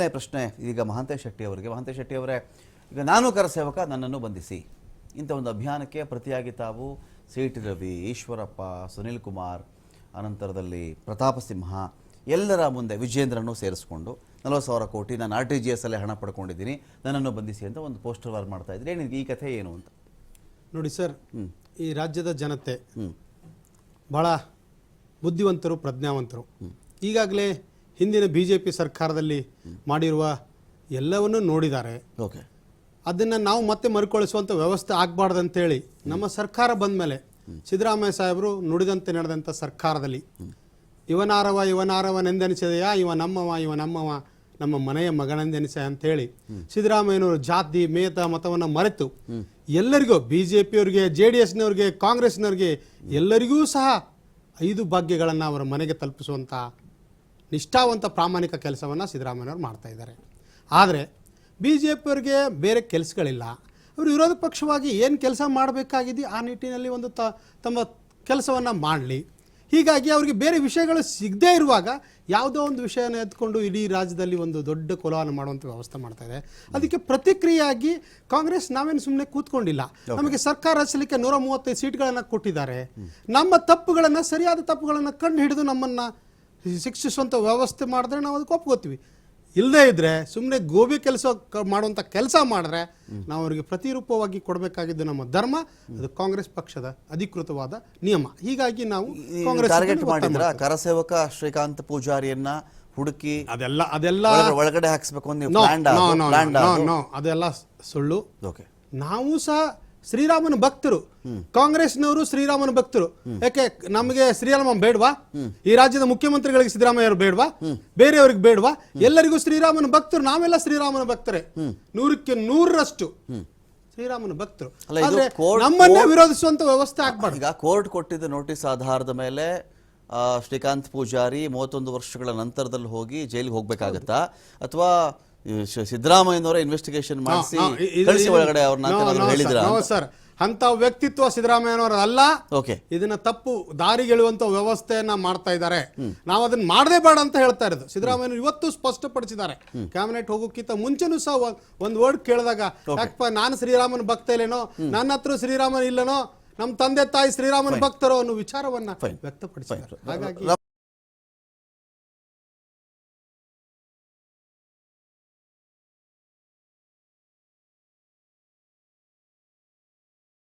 ಪ್ರಶ್ನೆ ಈಗ ಮಹಾಂತೇಶ್ ಶೆಟ್ಟಿ ಅವರಿಗೆ. ಮಹಾಂತೇಶ್ ಶೆಟ್ಟಿ ಅವರೇ ಈಗ ನಾನು ಕರಸೇವಕ ನನ್ನನ್ನು ಬಂಧಿಸಿ. ಇಂಥ ಒಂದು ಅಭಿಯಾನಕ್ಕೆ ಪ್ರತಿಯಾಗಿ ತಾವು ಸಿ ಟಿ ರವಿ ಈಶ್ವರಪ್ಪ ಸುನಿಲ್ ಕುಮಾರ್ ಅನಂತರದಲ್ಲಿ ಪ್ರತಾಪ ಸಿಂಹ ಎಲ್ಲರ ಮುಂದೆ ವಿಜೇಂದ್ರನ್ನು ಸೇರಿಸ್ಕೊಂಡು ನಲವತ್ತು ಸಾವಿರ ಕೋಟಿ ನಾನು ಆರ್ ಟಿ ಜಿ ಎಸ್ ಅಲ್ಲೇ ಹಣ ಪಡ್ಕೊಂಡಿದ್ದೀನಿ ನನ್ನನ್ನು ಬಂಧಿಸಿ ಅಂತ ಒಂದು ಪೋಸ್ಟರ್ ವಾರ್ ಮಾಡ್ತಾ ಇದ್ರೆ. ಏನಿದೆ ಈ ಕಥೆ ಏನು ಅಂತ? ನೋಡಿ ಸರ್ ಈ ರಾಜ್ಯದ ಜನತೆ ಭಾಳ ಬಹಳ ಬುದ್ಧಿವಂತರು ಪ್ರಜ್ಞಾವಂತರು. ಈಗಾಗಲೇ ಹಿಂದಿನ ಬಿ ಜೆ ಪಿ ಸರ್ಕಾರದಲ್ಲಿ ಮಾಡಿರುವ ಎಲ್ಲವನ್ನು ನೋಡಿದ್ದಾರೆ. ಓಕೆ. ಅದನ್ನು ನಾವು ಮತ್ತೆ ಮರುಕಳಿಸುವಂಥ ವ್ಯವಸ್ಥೆ ಆಗಬಾರ್ದು ಅಂತೇಳಿ ನಮ್ಮ ಸರ್ಕಾರ ಬಂದ ಮೇಲೆ ಸಿದ್ದರಾಮಯ್ಯ ಸಾಹೇಬರು ನುಡಿದಂತೆ ನಡೆದಂಥ ಸರ್ಕಾರದಲ್ಲಿ ಇವನಾರವ ಇವನಾರವನೆಂದೆನಿಸಿದೆಯಾ ಇವ ನಮ್ಮವ ಇವ ನಮ್ಮವ ನಮ್ಮ ಮನೆಯ ಮಗನೆಂದೆನಿಸ ಅಂತೇಳಿ ಸಿದ್ದರಾಮಯ್ಯನವರು ಜಾತಿ ಮೇತ ಮತವನ್ನು ಮರೆತು ಎಲ್ಲರಿಗೂ ಬಿ ಜೆ ಪಿಯವ್ರಿಗೆ ಜೆ ಡಿ ಎಸ್ನವ್ರಿಗೆ ಕಾಂಗ್ರೆಸ್ನವ್ರಿಗೆ ಎಲ್ಲರಿಗೂ ಸಹ ಐದು ಭಾಗ್ಯಗಳನ್ನು ಅವರ ಮನೆಗೆ ತಲುಪಿಸುವಂಥ ನಿಷ್ಠಾವಂತ ಪ್ರಾಮಾಣಿಕ ಕೆಲಸವನ್ನು ಸಿದ್ದರಾಮಯ್ಯವರು ಮಾಡ್ತಾ ಇದ್ದಾರೆ. ಆದರೆ ಬಿ ಜೆ ಪಿಯವ್ರಿಗೆ ಬೇರೆ ಕೆಲಸಗಳಿಲ್ಲ. ಅವರು ವಿರೋಧ ಪಕ್ಷವಾಗಿ ಏನು ಕೆಲಸ ಮಾಡಬೇಕಾಗಿದೆ ಆ ನಿಟ್ಟಿನಲ್ಲಿ ಒಂದು ತ ತಮ್ಮ ಕೆಲಸವನ್ನು ಮಾಡಲಿ. ಹೀಗಾಗಿ ಅವರಿಗೆ ಬೇರೆ ವಿಷಯಗಳು ಸಿಗದೇ ಇರುವಾಗ ಯಾವುದೋ ಒಂದು ವಿಷಯನ ಎತ್ಕೊಂಡು ಇಡೀ ರಾಜ್ಯದಲ್ಲಿ ಒಂದು ದೊಡ್ಡ ಕೊಲವನ್ನು ಮಾಡುವಂಥ ವ್ಯವಸ್ಥೆ ಮಾಡ್ತಾ ಇದೆ. ಅದಕ್ಕೆ ಪ್ರತಿಕ್ರಿಯೆಯಾಗಿ ಕಾಂಗ್ರೆಸ್ ನಾವೇನು ಸುಮ್ಮನೆ ಕೂತ್ಕೊಂಡಿಲ್ಲ. ನಮಗೆ ಸರ್ಕಾರ ರಚಿಸಲಿಕ್ಕೆ ನೂರ ಮೂವತ್ತೈದು ಸೀಟ್ಗಳನ್ನು ಕೊಟ್ಟಿದ್ದಾರೆ. ನಮ್ಮ ತಪ್ಪುಗಳನ್ನು ಸರಿಯಾದ ತಪ್ಪುಗಳನ್ನು ಕಂಡು ಹಿಡಿದು ನಮ್ಮನ್ನು ಶಿಕ್ಷಿಸುವಂಥ ವ್ಯವಸ್ಥೆ ಮಾಡಿದ್ರೆ ನಾವು ಅದಕ್ಕೆ ಒಪ್ಕೋತೀವಿ. ಇಲ್ಲದೇ ಇದ್ರೆ ಸುಮ್ಮನೆ ಗೋಬಿ ಕೆಲಸ ಮಾಡುವಂಥ ಕೆಲಸ ಮಾಡಿದ್ರೆ ನಾವು ಅವರಿಗೆ ಪ್ರತಿರೂಪವಾಗಿ ಕೊಡಬೇಕಾಗಿದ್ದು ನಮ್ಮ ಧರ್ಮ ಅದು ಕಾಂಗ್ರೆಸ್ ಪಕ್ಷದ ಅಧಿಕೃತವಾದ ನಿಯಮ. ಹೀಗಾಗಿ ನಾವು ಕಾಂಗ್ರೆಸ್ ಟಾರ್ಗೆಟ್ ಮಾಡಿದ್ರ? ಕರಸೇವಕ ಶ್ರೀಕಾಂತ್ ಪೂಜಾರಿಯನ್ನ ಹುಡುಕಿ ಅದೆಲ್ಲ ಅದೆಲ್ಲ ಒಳಗಡೆ- ಹಾಕಿಸ್ಬೇಕು ಅದೆಲ್ಲ ಸುಳ್ಳು. ಓಕೆ. ನಾವು ಸಹ ಶ್ರೀರಾಮನ ಭಕ್ತರು. ಕಾಂಗ್ರೆಸ್ನವರು ಶ್ರೀರಾಮನ ಭಕ್ತರು. ಯಾಕೆ ನಮಗೆ ಶ್ರೀರಾಮ ಬೇಡವಾ? ಈ ರಾಜ್ಯದ ಮುಖ್ಯಮಂತ್ರಿಗಳಿಗೆ ಸಿದ್ದರಾಮಯ್ಯ ಅವರು ಬೇಡವಾ? ಬೇರೆಯವ್ರಿಗೆ ಬೇಡವಾ? ಎಲ್ಲರಿಗೂ ಶ್ರೀರಾಮನ ಭಕ್ತರು ನಾವೆಲ್ಲ ಶ್ರೀರಾಮನ ಭಕ್ತರೇ. ನೂರಕ್ಕೆ ನೂರರಷ್ಟು ಶ್ರೀರಾಮನ ಭಕ್ತರು. ನಮ್ಮನ್ನೇ ವಿರೋಧಿಸುವಂತ ವ್ಯವಸ್ಥೆ ಆಗ್ಬಾರ್ದು. ಈಗ ಕೋರ್ಟ್ ಕೊಟ್ಟಿದ್ದ ನೋಟಿಸ್ ಆಧಾರದ ಮೇಲೆ ಶ್ರೀಕಾಂತ್ ಪೂಜಾರಿ ಮೂವತ್ತೊಂದು ವರ್ಷಗಳ ನಂತರದಲ್ಲಿ ಹೋಗಿ ಜೈಲಿಗೆ ಹೋಗ್ಬೇಕಾಗತ್ತಾ? ಅಥವಾ ಸಿದ್ದರಾಮಯ್ಯನವರ ಇನ್ವೆಸ್ಟಿಗೇಷನ್ ಮಾಡಿಸಿ ಕಳಿಸಿ ಒಳಗಡೆ ಅವ್ರನ್ನ ಹೇಳಿದ್ರ ಸರ್, ಅಂತ. ವ್ಯಕ್ತಿತ್ವ ಸಿದ್ದರಾಮಯ್ಯನವರ ಅಲ್ಲ ಓಕೆ. ಇದನ್ನ ತಪ್ಪು ದಾರಿಗೆಳುವಂತ ವ್ಯವಸ್ಥೆಯನ್ನ ಮಾಡ್ತಾ ಇದ್ದಾರೆ. ನಾವು ಅದನ್ನ ಮಾಡದೇ ಬೇಡ ಅಂತ ಹೇಳ್ತಾ ಇರೋದು. ಸಿದ್ದರಾಮಯ್ಯ ಇವತ್ತು ಸ್ಪಷ್ಟಪಡಿಸಿದ್ದಾರೆ. ಕ್ಯಾಬಿನೆಟ್ ಹೋಗೋಕ್ಕಿಂತ ಮುಂಚೆನೂ ಸಹ ಒಂದ್- ಒಂದ್ ವರ್ಡ್ ಕೇಳಿದಾಗ ಯಾಕಪ್ಪ ನಾನು ಶ್ರೀರಾಮನ ಭಕ್ತ ಇಲ್ಲೇನೋ ನನ್ನ ಹತ್ರ ಶ್ರೀರಾಮನ್ ಇಲ್ಲನೋ ನಮ್ಮ ತಂದೆ ತಾಯಿ ಶ್ರೀರಾಮನ ಭಕ್ತರು ಅನ್ನೋ ವಿಚಾರವನ್ನ ವ್ಯಕ್ತಪಡಿಸಿದ್ದಾರೆ. ಹಾಗಾಗಿ